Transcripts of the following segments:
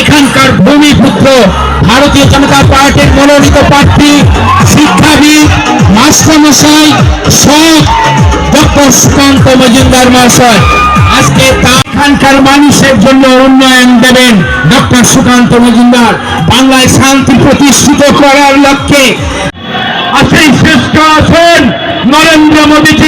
এখানকার ভূমিপুত্র ভারতীয় জনতা পার্টির মনোনীত প্রার্থী, শিক্ষাবিদ, মাস্টারমশাই সব ডক্টর সুকান্ত মজুমদার মহাশয়। আজকে এখানকার মানুষের জন্য উন্নয়ন দেবেন ডক্টর সুকান্ত মজুমদার। বাংলায় শান্তি প্রতিষ্ঠিত করার লক্ষ্যে আছেন নরেন্দ্র মোদীজি।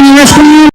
你们.